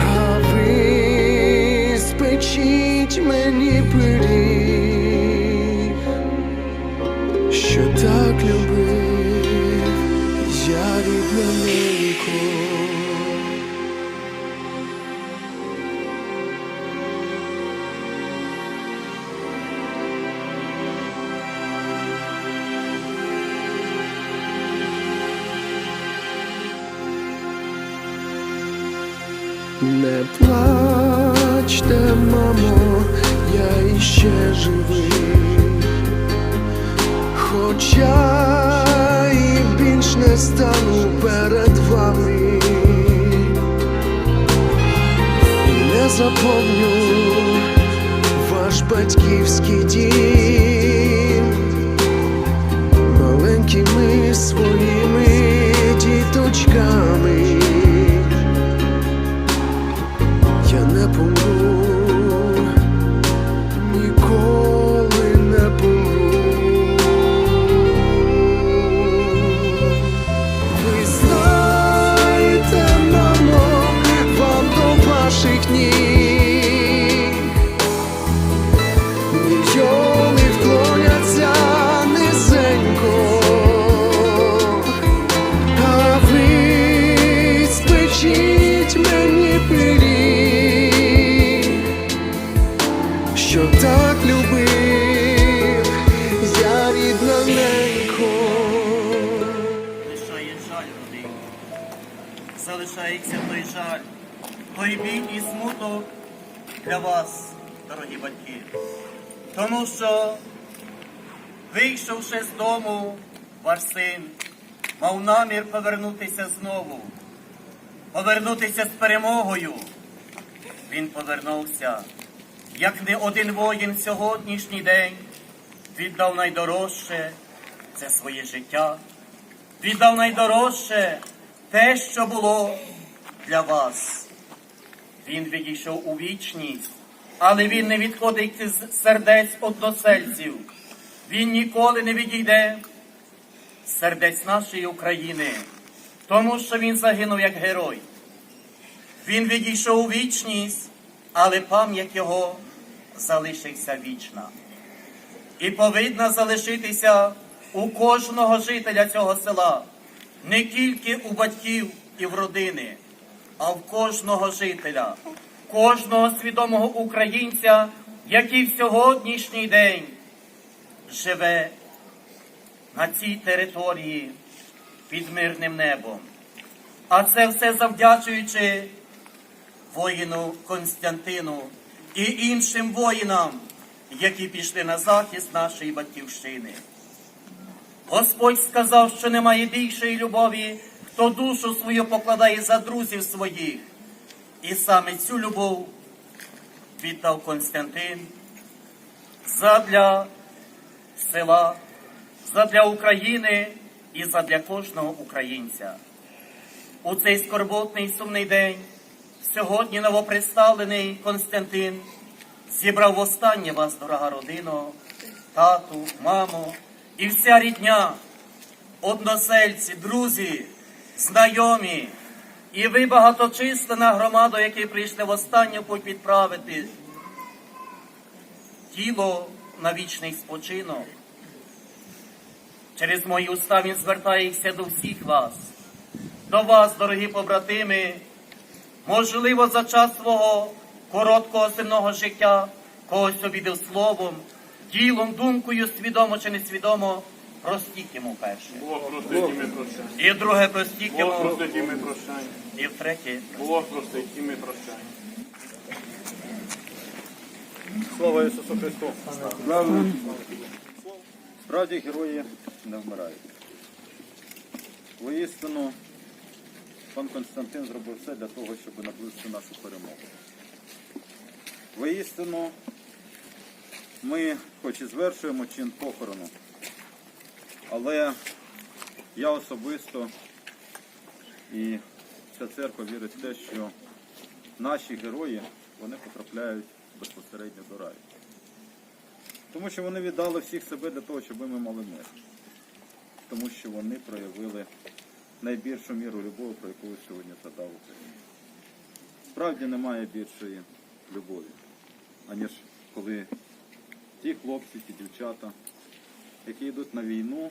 а ви спечіть мені пиріг, що так любив батьківський дім залишається той жаль, той біль і смуток для вас, дорогі батьки. Тому що, вийшовши з дому, ваш син мав намір повернутися знову, повернутися з перемогою. Він повернувся, як не один воїн сьогоднішній день віддав найдорожче це своє життя віддав найдорожче те, що було для вас. Він відійшов у вічність, але він не відходить з сердець односельців. Він ніколи не відійде з сердець нашої України, тому що він загинув як герой. Він відійшов у вічність, але пам'ять його залишиться вічна і повинна залишитися у кожного жителя цього села, не тільки у батьків і в родини, а в кожного жителя, кожного свідомого українця, який в сьогоднішній день живе на цій території під мирним небом. А це все завдячуючи воїну Константину і іншим воїнам, які пішли на захист нашої батьківщини. Господь сказав, що немає більшої любові, хто душу свою покладає за друзів своїх. І саме цю любов віддав Константин задля села, задля України і задля кожного українця. У цей скорботний сумний день сьогодні новоприставлений Константин зібрав востаннє вас, дорога родино, тату, маму і вся рідня, односельці, друзі, знайомі, і ви багаточисленна громада, які прийшли в останню путь відправити тіло на вічний спочинок. Через мої уста він звертається до всіх вас, до вас, дорогі побратими, Можливо, за час свого короткого земного життя когось обідав словом, ділом, думкою, свідомо чи несвідомо, простіть йому перше. Бог простить і ми прощаємо. І друге простіть Бог простить і ми прощаємо. і втретє. Бог простить і ми прощаємо. Слава Ісусу Христу! Слава! Справді герої не вмирають. Воістину, пан Константин зробив все для того, щоб наблизити нашу перемогу. Воістину, ми хоч і звершуємо чин похорону, але я особисто і вся церква вірить в те, що наші герої вони потрапляють безпосередньо до раю. Тому що вони віддали всіх себе для того, щоб ми мали мир. Тому що вони проявили найбільшу міру любові, про яку сьогодні згадав Україна. Справді немає більшої любові, аніж коли ті хлопці, ті дівчата, які йдуть на війну,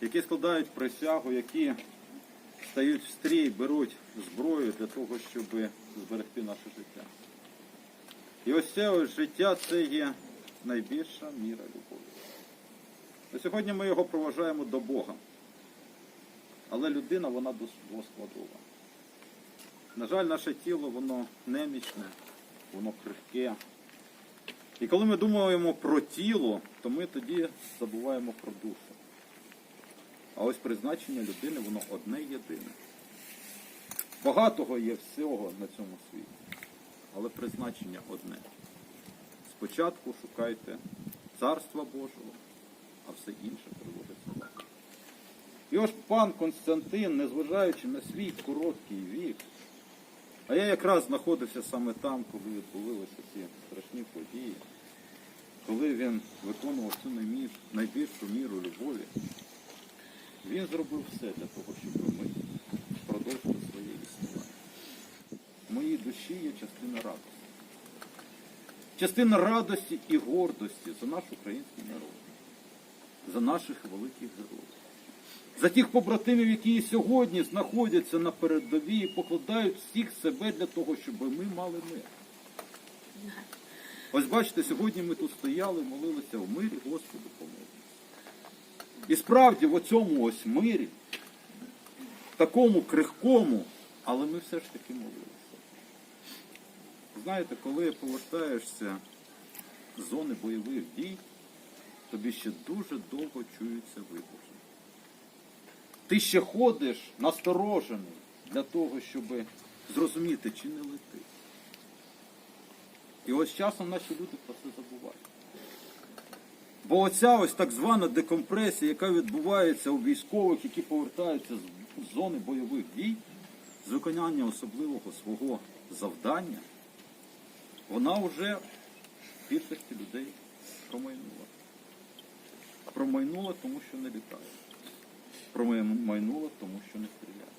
які складають присягу, які стають в стрій, беруть зброю для того, щоб зберегти наше життя. І ось це ось життя це є найбільша міра любові. На сьогодні ми його проважаємо до Бога. Але людина, вона дос- двоскладова. На жаль, наше тіло, воно немічне, воно крихке. І коли ми думаємо про тіло, то ми тоді забуваємо про душу. А ось призначення людини, воно одне єдине. Багатого є всього на цьому світі, але призначення одне. Спочатку шукайте Царства Божого, а все інше приложиться вам. І ось пан Константин, незважаючи на свій короткий вік, а я якраз знаходився саме там, коли відбувалися ці страшні події, коли він виконував цю найбільшу міру любові, він зробив все для того, щоб ми продовжили своє існування. В моїй душі є частина радості. Частина радості і гордості за наш український народ, за наших великих героїв, за тих побратимів, які сьогодні знаходяться на передовій і покладають всіх себе для того, щоб ми мали мир. Ось бачите, сьогодні ми тут стояли, молилися в мирі, Господу помилуй. І справді в оцьому ось мирі, такому крихкому, але ми все ж таки молилися. Знаєте, коли повертаєшся з зони бойових дій, тобі ще дуже довго чуються вибухи. Ти ще ходиш насторожений для того, щоб зрозуміти, чи не летить. І ось часом наші люди про це забувають. Бо оця ось так звана декомпресія, яка відбувається у військових, які повертаються з зони бойових дій, з виконання особливого свого завдання, вона вже в більшості людей промайнула. Промайнула, тому що не літає. Промайнула, тому що не стріляє.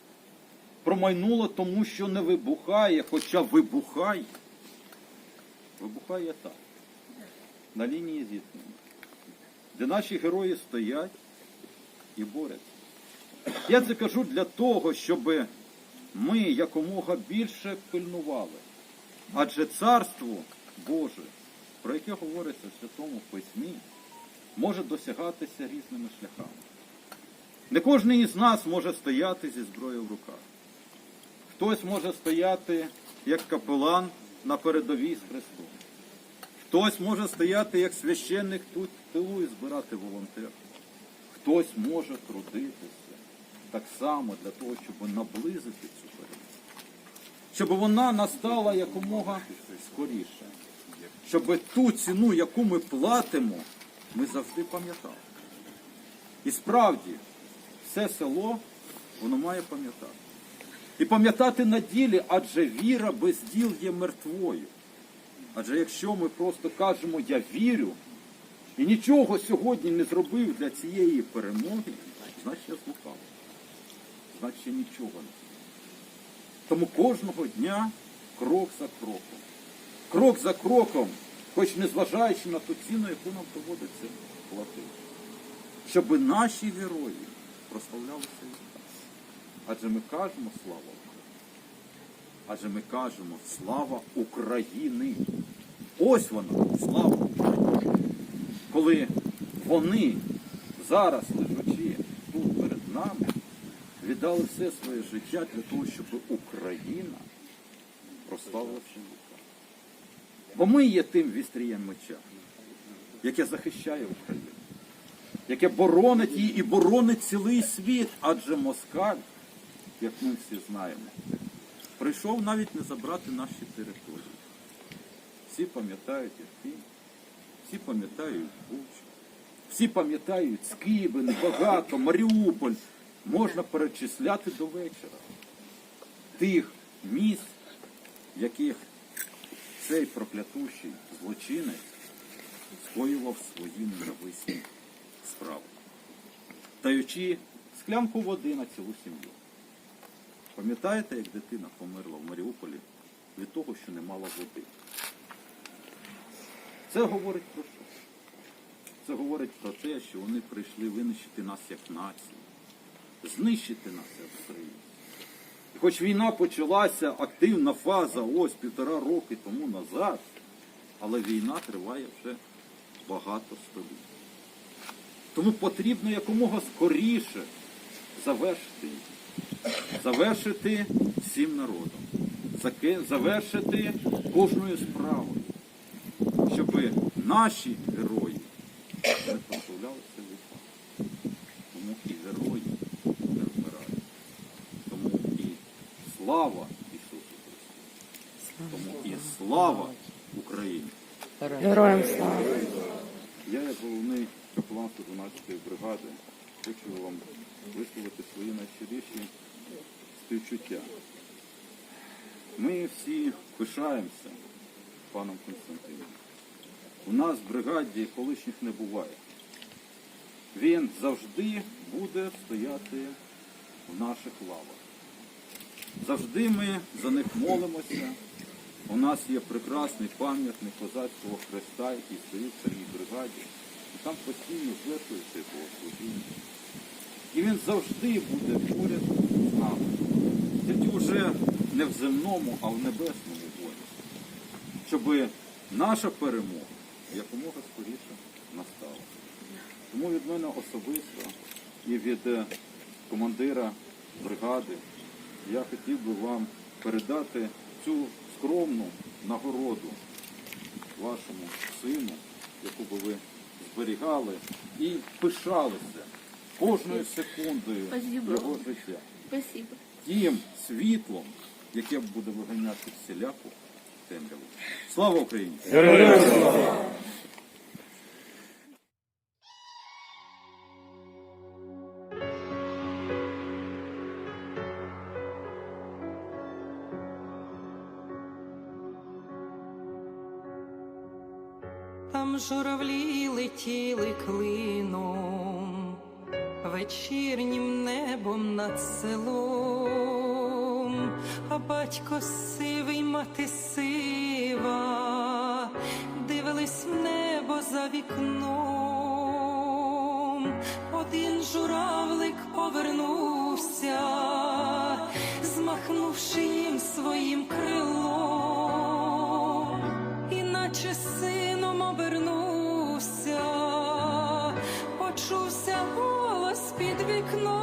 Промайнула, тому що не вибухає, хоча вибухає. Вибухає так. На лінії зіткнення. Де наші герої стоять і борються. Я це кажу для того, щоб ми якомога більше пильнували. Адже царство Боже, про яке говориться в Святому Письмі, може досягатися різними шляхами. Не кожен із нас може стояти зі зброєю в руках. Хтось може стояти як капелан на передовій з Христом. Хтось може стояти як священник тут в тилу і збирати волонтерів. Хтось може трудитися так само для того, щоб наблизити цю перемогу. Щоб вона настала якомога скоріше. Щоб ту ціну, яку ми платимо, ми завжди пам'ятали. І справді, все село, воно має пам'ятати. І пам'ятати на ділі, адже віра без діл є мертвою. Адже якщо ми просто кажемо я вірю і нічого сьогодні не зробив для цієї перемоги, значить я злукав. Значить я нічого не зробив. Тому кожного дня крок за кроком. Крок за кроком, хоч не зважаючи на ту ціну, яку нам доводиться платити. Щоб наші герої прославлялися від нас. Адже ми кажемо слава Україні. Адже ми кажемо слава Україні. Ось вона, слава Україні. Коли вони зараз лежачи тут перед нами, віддали все своє життя для того, щоб Україна прославила віка. Бо ми є тим вістрієм меча, яке захищає Україну, яке боронить її і боронить цілий світ, адже москаль, як ми всі знаємо, прийшов навіть не забрати наші території. Всі пам'ятають Ірпінь, всі пам'ятають Бучу, всі пам'ятають Скибин, багато, Маріуполь. Можна перечисляти до вечора тих міст, яких цей проклятущий злочинець скоював свої ненависні справи, даючи склянку води на цілу сім'ю. Пам'ятаєте, як дитина померла в Маріуполі від того, що не мала води? Це говорить про що? Це говорить про те, що вони прийшли винищити нас як націю, знищити нас як Україну. І хоч війна почалася, активна фаза ось півтора роки тому назад, але війна триває вже багато століть. Тому потрібно якомога скоріше завершити її. Завершити всім народом. Завершити кожною справою, щоб наші герої не позбавлялися віка. Тому і герої не вмирають. Тому і слава Ісусу Христу. Тому і слава Україні. Героям слава! Я, як головний капелан 112-ї бригади, хочу вам висловити свої найщиріші співчуття. Ми всі пишаємося паном Константином. У нас в бригаді колишніх не буває. Він завжди буде стояти в наших лавах. Завжди ми за них молимося. У нас є прекрасний пам'ятник козацького хреста, який стоїть в цій бригаді. Там постійно його служіння. І він завжди буде поряд з нами. Тільки вже не в земному, а в небесному волі. Щоб наша перемога якомога скоріше настала. Тому від мене особисто і від е, командира бригади я хотів би вам передати цю скромну нагороду вашому сину, яку би ви зберігали і пишалися кожною секундою Спасибо. його життя. Спасибо. Тим світлом, яке буде виганяти всіляку темряву. Слава Україні! Там клином, вечірнім небом над селом, а батько сивий, мати сива, дивились в небо за вікном. Один журавлик повернувся, змахнувши їм своїм крилом іначе сином обернувся, під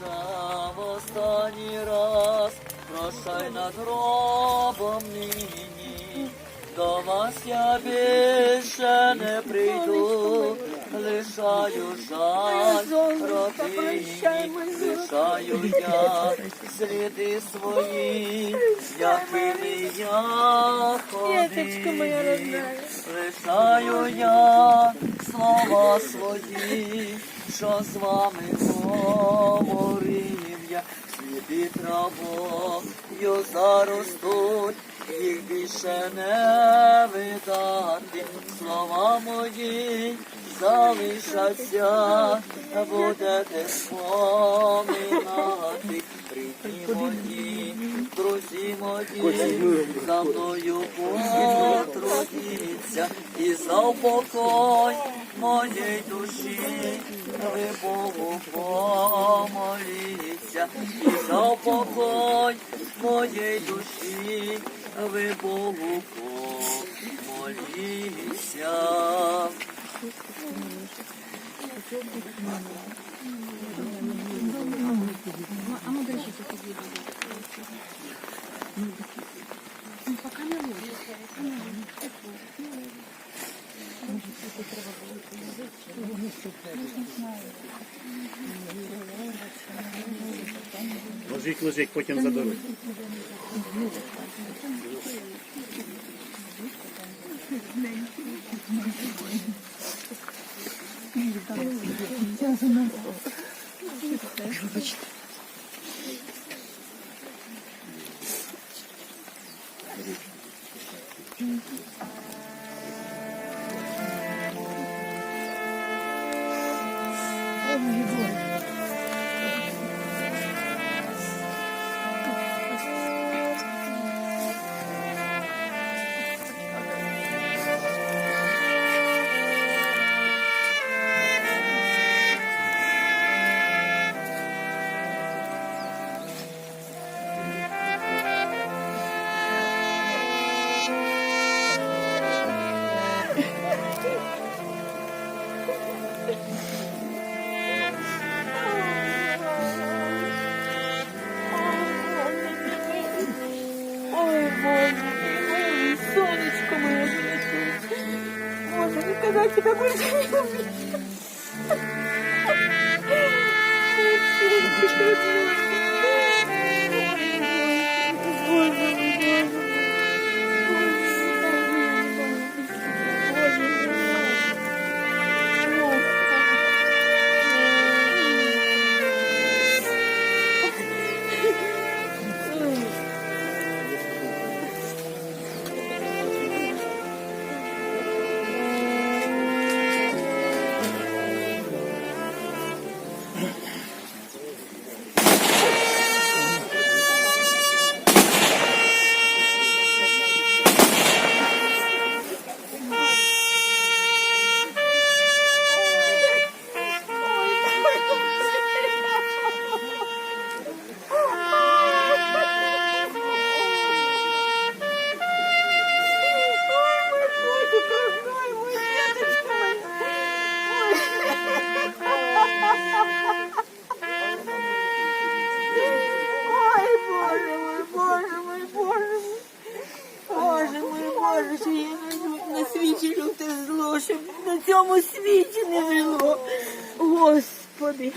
душа, в останній раз, прощай над гробом нині. До вас я більше не прийду, лишаю жаль родині, лишаю я сліди свої, якими я ходив. Лишаю я слова свої, що з вами говорив я, сліди травою заростуть, їх більше не видати, слова мої залишаться, будете споминати, рідні мої, друзі мої, за мною потрудіться. І за упокой моєї душі, ви Богу помоліться, і за упокой моєї душі, ви Богу помоліться. А ну держите пока не лучше. Это Не знаю. Ложіть, ложіть, потім заберуть. Ой, Боже, ой, сонечко моє світле. Боже, никогда тебя больше не увижу.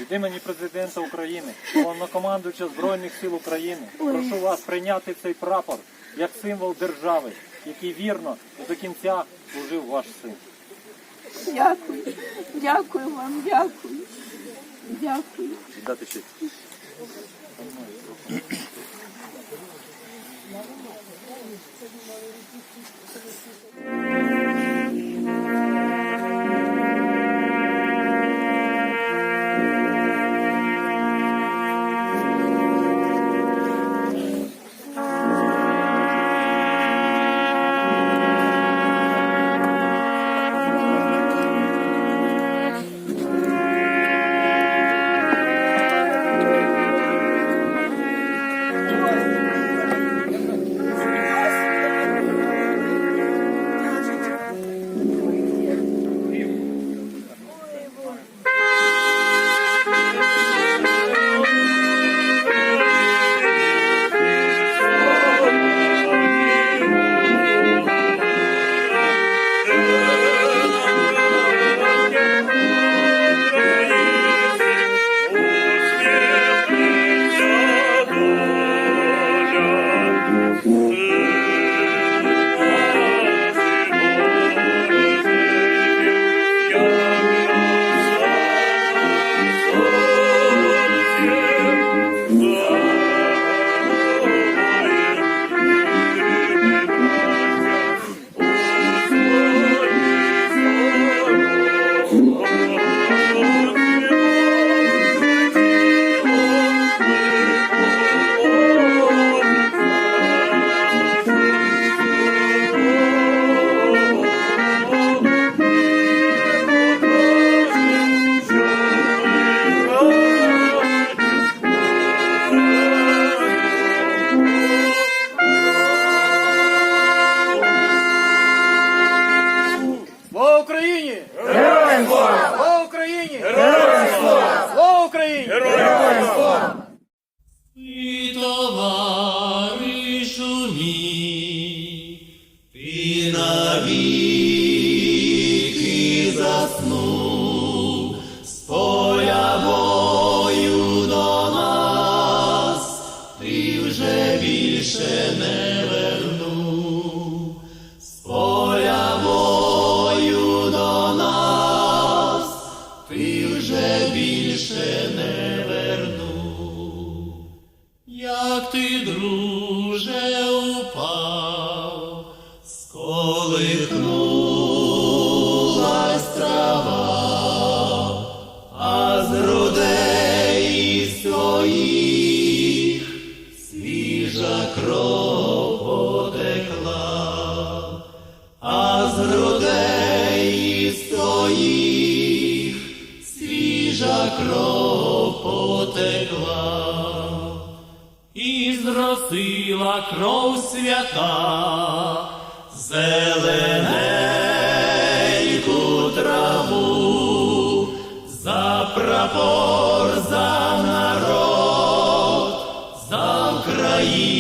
від імені президента України, головнокомандуюча Збройних сил України, прошу вас прийняти цей прапор як символ держави, який вірно до кінця служив ваш син. Дякую, дякую вам, дякую. Дякую. дати честь. Bahia.